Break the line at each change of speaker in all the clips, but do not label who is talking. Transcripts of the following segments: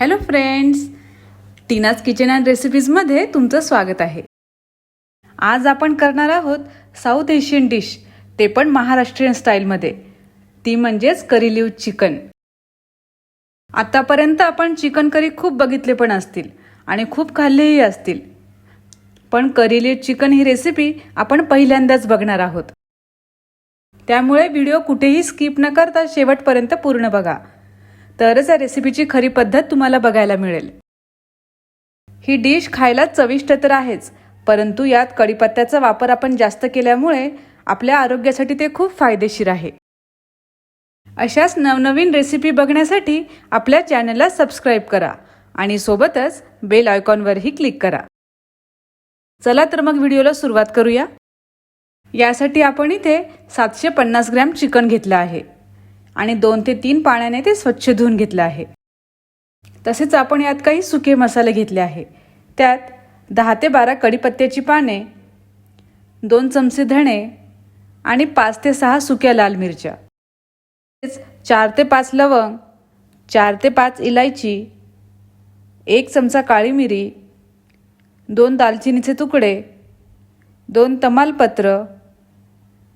Hello friends Teena's kitchen and रेसिपीजमध्ये तुमचं स्वागत आहे. आज आपण करणार आहोत साऊथ एशियन डिश ते पण महाराष्ट्रीयन स्टाईलमध्ये ती म्हणजेच करी लिव्ह चिकन आत्तापर्यंत आपण चिकन करी खूप बघितले पण असतील आणि खूप खाल्लेही असतील. पण करी लिव्ह चिकन ही रेसिपी आपण पहिल्यांदाच बघणार आहोत. त्यामुळे व्हिडिओ कुठेही स्किप न करता शेवटपर्यंत पूर्ण बघा. तरच या रेसिपीची खरी पद्धत तुम्हाला बघायला मिळेल. ही डिश खायला चविष्ट तर आहेच परंतु यात कढीपत्त्याचा वापर आपण जास्त केल्यामुळे आपल्या आरोग्यासाठी ते खूप फायदेशीर आहे. अशाच नवनवीन रेसिपी बघण्यासाठी आपल्या चॅनलला सबस्क्राईब करा आणि सोबतच बेल आयकॉनवरही क्लिक करा. चला तर मग व्हिडिओला सुरुवात करूया. यासाठी आपण इथे सातशे पन्नास ग्रॅम चिकन घेतलं आहे. आणि दोन ते तीन पाण्याने ते स्वच्छ धुवून घेतलं आहे. तसेच आपण यात काही सुके मसाले घेतले आहे. त्यात दहा ते बारा कढीपत्त्याची पाने दोन चमचे धणे आणि पाच ते सहा सुक्या लाल मिरच्या. तसेच चार ते पाच लवंग चार ते पाच इलायची एक चमचा काळी मिरी दोन दालचिनीचे तुकडे दोन तमालपत्र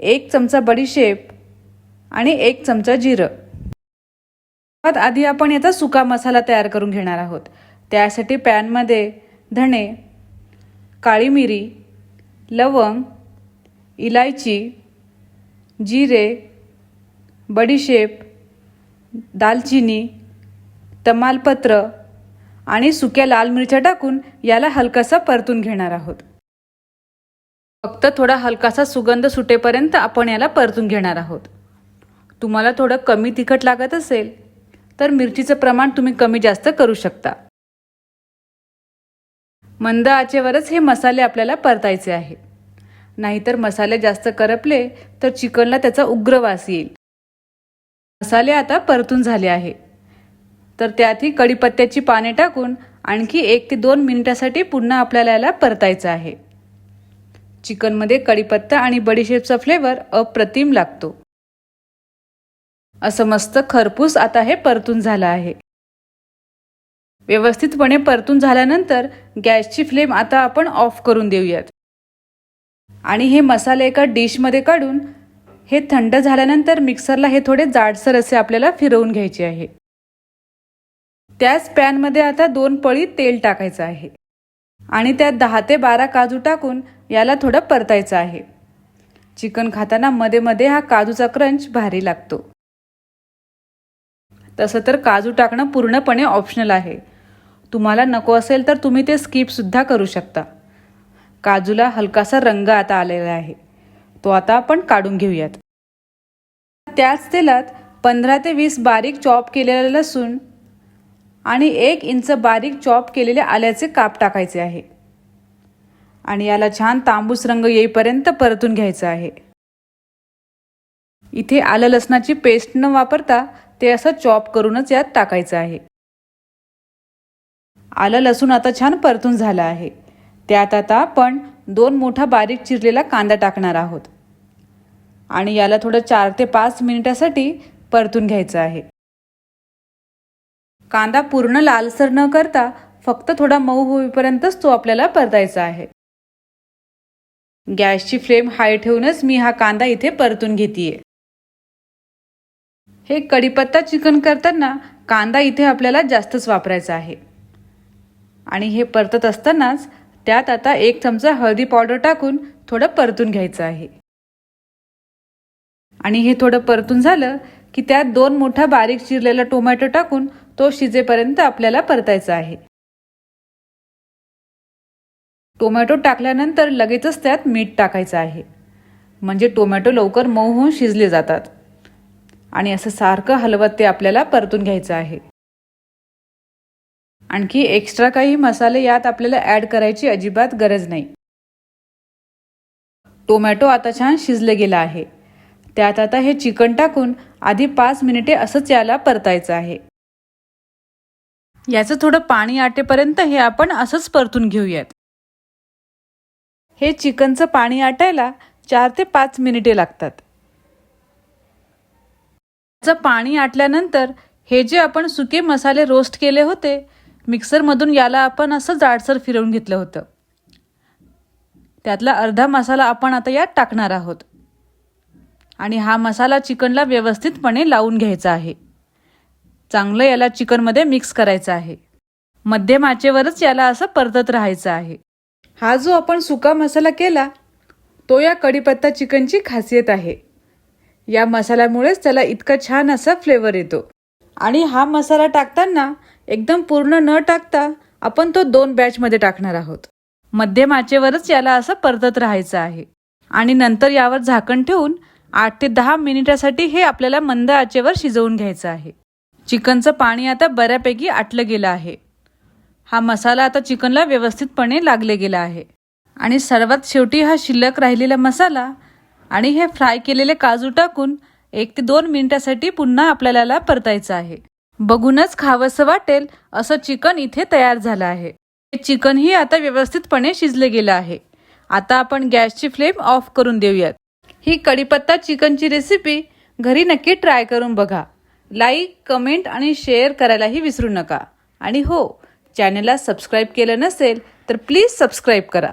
एक चमचा बडीशेप आणि एक चमचा जिरं. सर्वात आधी आपण याचा सुका मसाला तयार करून घेणार आहोत. त्यासाठी पॅनमध्ये धणे काळी मिरी लवंग इलायची जिरे बडीशेप दालचिनी तमालपत्र आणि सुक्या लाल मिरच्या टाकून याला हलकासा परतून घेणार आहोत. फक्त थोडा हलकासा सुगंध सुटेपर्यंत आपण याला परतून घेणार आहोत. तुम्हाला थोडं कमी तिखट लागत असेल तर मिरचीचं प्रमाण तुम्ही कमी जास्त करू शकता. मंद आचेवरच हे मसाले आपल्याला परतायचे आहे नाहीतर मसाले जास्त करपले तर चिकनला त्याचा उग्र वास येईल. मसाले आता परतून झाले आहे तर त्यातही कढीपत्त्याची पाने टाकून आणखी एक ते दोन मिनिटासाठी पुन्हा आपल्याला याला परतायचं आहे. चिकनमध्ये कढीपत्ता आणि बडीशेपचा फ्लेवर अप्रतिम लागतो. असं मस्त खरपूस आता हे परतून झालं आहे. व्यवस्थितपणे परतून झाल्यानंतर गॅसची फ्लेम आता आपण ऑफ करून देऊयात. आणि हे मसाले एका डिशमध्ये काढून हे थंड झाल्यानंतर मिक्सरला हे थोडे जाडसर असे आपल्याला फिरवून घ्यायचे आहे. त्याच पॅनमध्ये आता दोन पळी तेल टाकायचं आहे. आणि त्यात दहा ते बारा काजू टाकून याला थोडं परतायचं आहे. चिकन खाताना मध्ये मध्ये हा काजूचा क्रंच भारी लागतो. तसं तर काजू टाकणं पूर्णपणे ऑप्शनल आहे. तुम्हाला नको असेल तर तुम्ही ते स्किपसुद्धा करू शकता. काजूला हलकासा रंग आता आलेला आहे. तो आता आपण काढून घेऊयात. त्याच तेलात पंधरा ते वीस बारीक चॉप केलेलं लसूण आणि एक इंच बारीक चॉप केलेले आल्याचे काप टाकायचे आहे. आणि याला छान तांबूस रंग येईपर्यंत परतून घ्यायचं आहे. इथे आलं लसणाची पेस्ट न वापरता ते असं चॉप करूनच यात टाकायचं आहे. आलं लसूण आता छान परतून झालं आहे. त्यात आता आपण दोन मोठा बारीक चिरलेला कांदा टाकणार आहोत. आणि याला थोडं चार ते पाच मिनिटासाठी परतून घ्यायचं आहे. कांदा पूर्ण लालसर न करता फक्त थोडा मऊ होईपर्यंतच तो आपल्याला परतायचा आहे. गॅसची फ्लेम हाय ठेवूनच मी हा कांदा इथे परतून घेतीये. हे कढीपत्ता चिकन करताना कांदा इथे आपल्याला जास्तच वापरायचा आहे. आणि हे परतत असतानाच त्यात आता एक चमचा हळदी पावडर टाकून थोडं परतून घ्यायचं आहे. आणि हे थोडं परतून झालं की त्यात दोन मोठा बारीक चिरलेला टोमॅटो टाकून तो शिजेपर्यंत आपल्याला परतायचा आहे. टोमॅटो टाकल्यानंतर लगेचच त्यात मीठ टाकायचं आहे. म्हणजे टोमॅटो लवकर मऊ होऊन शिजले जातात. आणि असं सारखं हलवत ते आपल्याला परतून घ्यायचं आहे. आणखी एक्स्ट्रा काही मसाले यात आपल्याला ॲड करायची अजिबात गरज नाही. टोमॅटो आता छान शिजले गेला आहे. त्यात आता हे चिकन टाकून आधी पाच मिनिटे असंच याला परतायचं आहे. याचं थोडं पाणी आटेपर्यंत हे आपण असंच परतून घेऊयात. हे चिकनचं पाणी आटायला चार ते पाच मिनिटे लागतात. पाणी आटल्यानंतर हे जे आपण सुके मसाले रोस्ट केले होते मिक्सरमधून याला आपण असं जाडसर फिरवून घेतलं होतं. त्यातला अर्धा मसाला आपण आता यात टाकणार आहोत. आणि हा मसाला चिकनला व्यवस्थितपणे लावून घ्यायचा आहे. चांगलं याला चिकनमध्ये मिक्स करायचं आहे. मध्यम आचेवरच याला असं परतत राहायचं आहे. हा जो आपण सुका मसाला केला तो या कढीपत्ता चिकनची खासियत आहे. या मसाल्यामुळेच त्याला इतका छान असा फ्लेवर येतो. आणि हा मसाला टाकताना एकदम पूर्ण न टाकता आपण तो दोन बॅचमध्ये टाकणार आहोत. मध्यम आचेवरच याला असं परतत राहायचं आहे. आणि नंतर यावर झाकण ठेवून आठ ते दहा मिनिटासाठी हे आपल्याला मंद आचेवर शिजवून घ्यायचं आहे. चिकनचं पाणी आता बऱ्यापैकी आटलं गेलं आहे. हा मसाला आता चिकनला व्यवस्थितपणे लागले गेला आहे. आणि सर्वात शेवटी हा शिल्लक राहिलेला मसाला आणि हे फ्राय केलेले काजू टाकून एक ते दोन मिनिटासाठी पुन्हा आपल्याला परतायचं आहे. बघूनच खावंसं वाटेल असं चिकन इथे तयार झालं आहे. हे चिकनही आता व्यवस्थितपणे शिजले गेलं आहे. आता आपण गॅसची फ्लेम ऑफ करून देऊयात. ही कढीपत्ता चिकनची रेसिपी घरी नक्की ट्राय करून बघा. लाईक कमेंट आणि शेअर करायलाही विसरू नका. आणि हो चॅनलला सबस्क्राईब केलं नसेल तर प्लीज सबस्क्राईब करा.